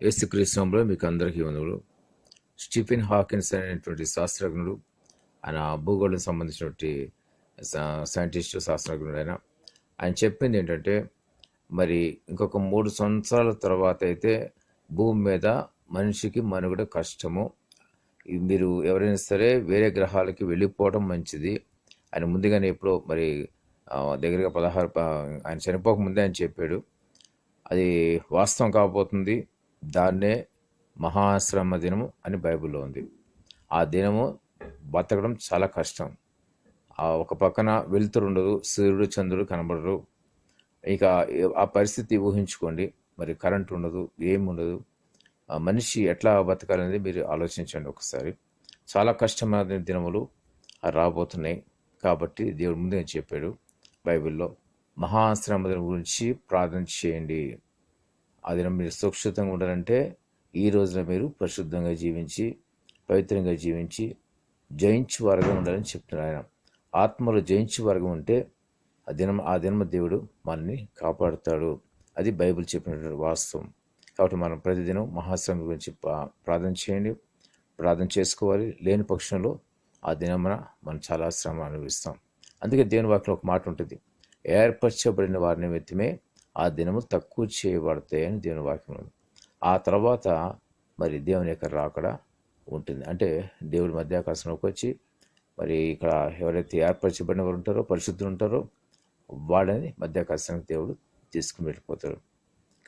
యేసుక్రీస్తులో మీకు అందరికీ వందలు స్టీఫెన్ హాకిన్స్ అనేటువంటి శాస్త్రజ్ఞుడు ఆయన భూగోళం సంబంధించినటువంటి సా- సైంటిస్టు శాస్త్రజ్ఞుడు ఆయన ఆయన చెప్పింది ఏంటంటే మరి ఇంకొక మూడు సంవత్సరాల తర్వాత అయితే భూమి మీద మనిషికి మనుగడ కష్టము. మీరు ఎవరైనా సరే వేరే గ్రహాలకి వెళ్ళిపోవడం మంచిది. ఆయన ముందుగానే ఎప్పుడో మరి దగ్గరగా పదహారు ఆయన చనిపోక ముందే ఆయన చెప్పాడు. అది వాస్తవం కాబోతుంది. దాన్నే మహాశ్రమ దినము అని బైబిల్లో ఉంది. ఆ దినము బతకడం చాలా కష్టం. ఒక పక్కన వెలుతురు ఉండదు సూర్యుడు చంద్రుడు కనబడరు. ఇక ఆ పరిస్థితి ఊహించుకోండి. మరి కరెంట్ ఉండదు ఏమి ఉండదు. మనిషి ఎట్లా బతకాలనేది మీరు ఆలోచించండి ఒకసారి. చాలా కష్టమైన దినములు రాబోతున్నాయి. కాబట్టి దేవుడు ముందే చెప్పాడు బైబిల్లో మహాశ్రమ దినం గురించి ప్రార్థన చేయండి. ఆ దినం మీరు సురక్షితంగా ఉండాలంటే ఈ రోజున మీరు పరిశుద్ధంగా జీవించి పవిత్రంగా జీవించి జయించు వర్గం ఉండాలని చెప్తున్నారు ఆయన. ఆత్మలో జయించు వర్గం ఉంటే ఆ దినం ఆ దినమ దేవుడు మనల్ని కాపాడుతాడు. అది బైబిల్ చెప్పినటువంటి వాస్తవం. కాబట్టి మనం ప్రతిదినం మహాశ్రమ గురించి ప్రార్థన చేయండి. ప్రార్థన చేసుకోవాలి. లేని పక్షంలో ఆ దినమున మనం చాలా శ్రమ అనుభవిస్తాం. అందుకే దేవుని వాక్యం ఒక మాట ఉంటుంది. ఏర్పరచబడిన వారి నిమిత్తమే ఆ దినము తక్కువ చేయబడతాయని దేవుని వాక్యం ఉంది ఆ తర్వాత మరి దేవుని యొక్క రాకడ ఉంటుంది. అంటే దేవుడి మధ్యాకాశంలోకి వచ్చి మరి ఇక్కడ ఎవరైతే ఏర్పరచబడిన వారు ఉంటారో పరిశుద్ధులు ఉంటారో వాళ్ళని మధ్యాకాశానికి దేవుడు తీసుకుని వెళ్ళిపోతారు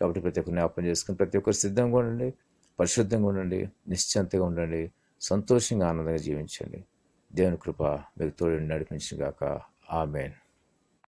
కాబట్టి ప్రతి ఒక్కరు జ్ఞాపం చేసుకుని ప్రతి ఒక్కరు సిద్ధంగా ఉండండి పరిశుద్ధంగా ఉండండి నిశ్చంతగా ఉండండి సంతోషంగా ఆనందంగా జీవించండి. దేవుని కృప మీకు తోడు నడిపించిన గాక. ఆమెన్.